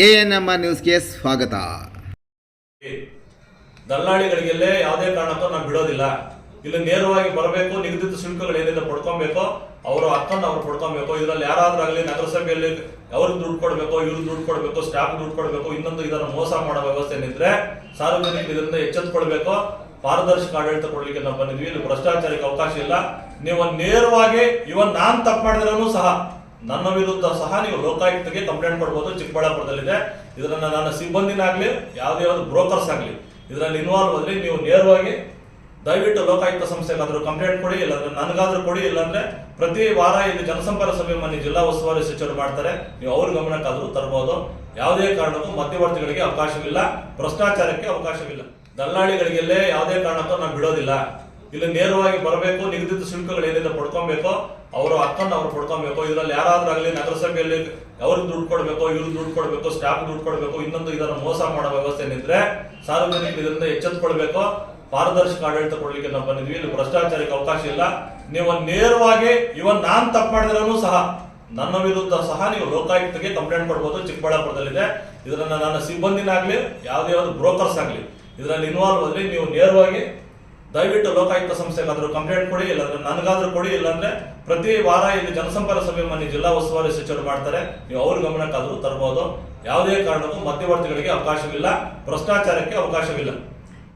A N M ನ್ಯೂಸ್ಗೆ ಸ್ವಾಗತ. ದಲ್ಲಾಳಿಗಳಿಗೆಲ್ಲೇ ಯಾವುದೇ ಕಾರಣಕ್ಕೂ ನಾವು ಬಿಡೋದಿಲ್ಲ. ಇಲ್ಲಿ ನೇರವಾಗಿ ಬರಬೇಕು, ನಿಗದಿತ ಶುಲ್ಕಗಳು ಏನಿದೆ ಪಡ್ಕೊಬೇಕು, ಅವರು ಹಕ್ಕನ್ನು ಅವ್ರು ಪಡ್ಕೊಬೇಕು, ಇದರಲ್ಲಿ ಯಾರಾದ್ರಾಗಲಿ ನಗರಸಭೆಯಲ್ಲಿ ಅವ್ರಿಗೆ ದುಡ್ಡು ಕೊಡಬೇಕು, ಇವ್ರಿಗೆ ದುಡ್ಡು ಕೊಡಬೇಕು ಸ್ಟಾಫ್ ದುಡ್ಡು ಕೊಡಬೇಕು, ಇನ್ನೊಂದು ಇದನ್ನು ಮೋಸ ಮಾಡೋ ವ್ಯವಸ್ಥೆ ಏನಿದ್ರೆ ಸಾರ್ವಜನಿಕರು ಇದರಿಂದ ಎಚ್ಚೆತ್ತುಕೊಳ್ಬೇಕು ಪಾರದರ್ಶಕ ಆಡಳಿತ ಕೊಡ್ಲಿಕ್ಕೆ ನಾವು ಬಂದಿದ್ವಿ ಇಲ್ಲಿ ಭ್ರಷ್ಟಾಚಾರಕ್ಕೆ ಅವಕಾಶ ಇಲ್ಲ. ನೀವು ನೇರವಾಗಿ ಇವನ್ ನಾನ್ ತಪ್ಪು ಮಾಡಿದ್ರೂ ಸಹ ನನ್ನ ವಿರುದ್ಧ ಸಹ ನೀವು ಲೋಕಾಯುಕ್ತಗೆ ಕಂಪ್ಲೇಂಟ್ ಕೊಡ್ಬೋದು, ಚಿಕ್ಕಬಳ್ಳಾಪುರದಲ್ಲಿದೆ. ಇದರನ್ನ ನನ್ನ ಸಿಬ್ಬಂದಿನಾಗ್ಲಿ, ಯಾವುದೇ ಒಂದು ಬ್ರೋಕರ್ಸ್ ಆಗಲಿ, ಇದರಲ್ಲಿ ಇನ್ವಾಲ್ವ್ ಆದ್ರೆ ನೀವು ನೇರವಾಗಿ ದಯವಿಟ್ಟು ಲೋಕಾಯುಕ್ತ ಸಂಸ್ಥೆಗಾದ್ರೂ ಕಂಪ್ಲೇಂಟ್ ಕೊಡಿ, ಇಲ್ಲಾಂದ್ರೆ ನನಗಾದ್ರೂ ಕೊಡಿ, ಇಲ್ಲಾಂದ್ರೆ ಪ್ರತಿ ವಾರ ಇಲ್ಲಿ ಜನಸಂಪರ್ಕ ಸಭೆ ಮನೆ ಜಿಲ್ಲಾ ಉಸ್ತುವಾರಿ ಸಚಿವರು ಮಾಡ್ತಾರೆ. ನೀವು ಅವ್ರ ಗಮನಕ್ಕಾದ್ರೂ ತರಬಹುದು ಯಾವುದೇ ಕಾರಣಕ್ಕೂ ಮಧ್ಯವರ್ತಿಗಳಿಗೆ ಅವಕಾಶವಿಲ್ಲ, ಭ್ರಷ್ಟಾಚಾರಕ್ಕೆ ಅವಕಾಶವಿಲ್ಲ. ದಲ್ಲಾಳಿಗಳಿಗೆಲ್ಲೇ ಯಾವುದೇ ಕಾರಣಕ್ಕೂ ನಾವು ಬಿಡೋದಿಲ್ಲ. ಇಲ್ಲಿ ನೇರವಾಗಿ ಬರಬೇಕು, ನಿಗದಿತ ಶುಲ್ಕಗಳು ಏನಿದೆ ಪಡ್ಕೊಬೇಕು. ಅವರ ಹಕ್ಕನ್ನು ಅವ್ರು ಪಡ್ಕೊಬೇಕು, ಇದರಲ್ಲಿ ಯಾರಾದ್ರಾಗಲಿ ನಗರಸಭೆಯಲ್ಲಿ ಅವ್ರಿಗೆ ದುಡ್ಡು ಕೊಡಬೇಕು, ಇವ್ರಿಗೆ ದುಡ್ಡು ಕೊಡಬೇಕು ಸ್ಟಾಫ್ ದುಡ್ಡು ಕೊಡಬೇಕು, ಇನ್ನೊಂದು ಇದನ್ನು ಮೋಸ ಮಾಡೋ ವ್ಯವಸ್ಥೆ ಏನಿದ್ರೆ ಸಾರ್ವಜನಿಕರು ಇದರಿಂದ ಎಚ್ಚೆತ್ತುಕೊಳ್ಬೇಕು ಪಾರದರ್ಶಕ ಆಡಳಿತ ಕೊಡ್ಲಿಕ್ಕೆ ನಾವು ಬಂದಿದ್ವಿ. ಇಲ್ಲಿ ಭ್ರಷ್ಟಾಚಾರಕ್ಕೆ ಅವಕಾಶ ಇಲ್ಲ. ನೀವು ನೇರವಾಗಿ, ಇವನ್ ನಾನ್ ತಪ್ಪು ಮಾಡಿದ್ರೂ ಸಹ, ನನ್ನ ವಿರುದ್ಧ ಸಹ ನೀವು ಲೋಕಾಯುಕ್ತಕ್ಕೆ ಕಂಪ್ಲೇಂಟ್ ಕೊಡ್ಬೋದು. ಚಿಕ್ಕಬಳ್ಳಾಪುರದಲ್ಲಿದೆ. ಇದನ್ನ ನನ್ನ ಸಿಬ್ಬಂದಿನಾಗ್ಲಿ, ಯಾವುದೇ ಒಂದು ಬ್ರೋಕರ್ಸ್ ಆಗಲಿ, ಇದರಲ್ಲಿ ಇನ್ವಾಲ್ವ್ ಆದ್ರೆ ನೀವು ನೇರವಾಗಿ ದಯವಿಟ್ಟು ಲೋಕಾಯುಕ್ತ ಸಂಸ್ಥೆಗಾದರೂ ಕಂಪ್ಲೇಂಟ್ ಕೊಡಿ, ಇಲ್ಲಾಂದ್ರೆ ನನಗಾದ್ರೂ ಕೊಡಿ, ಇಲ್ಲಾಂದ್ರೆ ಪ್ರತಿ ವಾರ ಇಲ್ಲಿ ಜನಸಂಪರ್ಕ ಸಭೆ ಮನೆ ಜಿಲ್ಲಾ ಉಸ್ತುವಾರಿ ಸಚಿವರು ಮಾಡ್ತಾರೆ. ನೀವು ಅವ್ರ ಗಮನಕ್ಕಾದ್ರೂ ತರಬಹುದು ಯಾವುದೇ ಕಾರಣಕ್ಕೂ ಮಧ್ಯವರ್ತಿಗಳಿಗೆ ಅವಕಾಶವಿಲ್ಲ. ಭ್ರಷ್ಟಾಚಾರಕ್ಕೆ ಅವಕಾಶವಿಲ್ಲ.